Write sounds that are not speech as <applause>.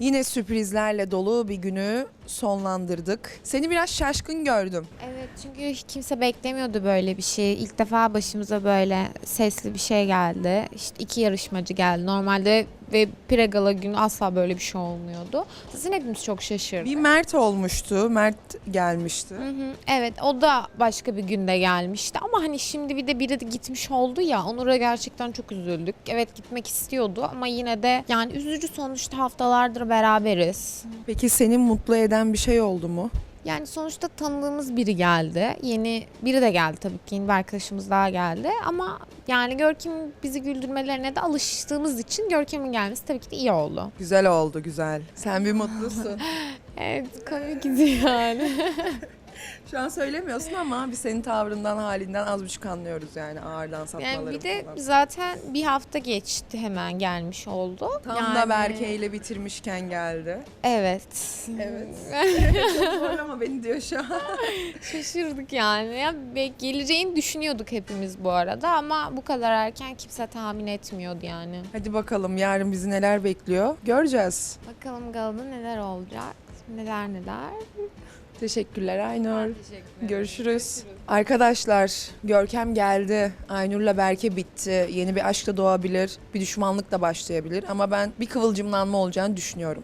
Yine sürprizlerle dolu bir günü sonlandırdık. Seni biraz şaşkın gördüm. Evet çünkü kimse beklemiyordu böyle bir şey. İlk defa başımıza böyle sesli bir şey geldi. İşte iki yarışmacı geldi. Normalde ve Pregala günü asla böyle bir şey olmuyordu. Zaten hepimiz çok şaşırdık. Bir Mert olmuştu. Mert gelmişti. Hı hı, Evet o da başka bir günde gelmişti ama hani şimdi bir de biri de gitmiş oldu ya Onur'a gerçekten çok üzüldük. Evet gitmek istiyordu ama yine de yani üzücü sonuçta haftalardır beraberiz. Peki seni mutlu eden bir şey oldu mu? Yani sonuçta tanıdığımız biri geldi. Yeni biri de geldi tabii ki. Yeni bir arkadaşımız daha geldi. Ama yani Görkem'in bizi güldürmelerine de alıştığımız için Görkem'in gelmesi tabii ki de iyi oldu. Güzel oldu güzel. Sen bir mutlusun. <laughs> Evet komik yani. <laughs> Şu an söylemiyorsun ama biz senin tavrından halinden az buçuk anlıyoruz yani ağırdan sapmaları yani bir de falan. zaten bir hafta geçti hemen gelmiş oldu. Tam yani, da Berke ile bitirmişken geldi. Evet. Evet. <laughs> Çok zorlama beni diyor şu an. Şaşırdık yani. Ya, geleceğini düşünüyorduk hepimiz bu arada ama bu kadar erken kimse tahmin etmiyordu yani. Hadi bakalım yarın bizi neler bekliyor göreceğiz. Bakalım galada neler olacak. Neler neler. Teşekkürler Aynur. Görüşürüz. Arkadaşlar Görkem geldi. Aynur'la Berke bitti. Yeni bir aşk da doğabilir. Bir düşmanlık da başlayabilir. Ama ben bir kıvılcımlanma olacağını düşünüyorum.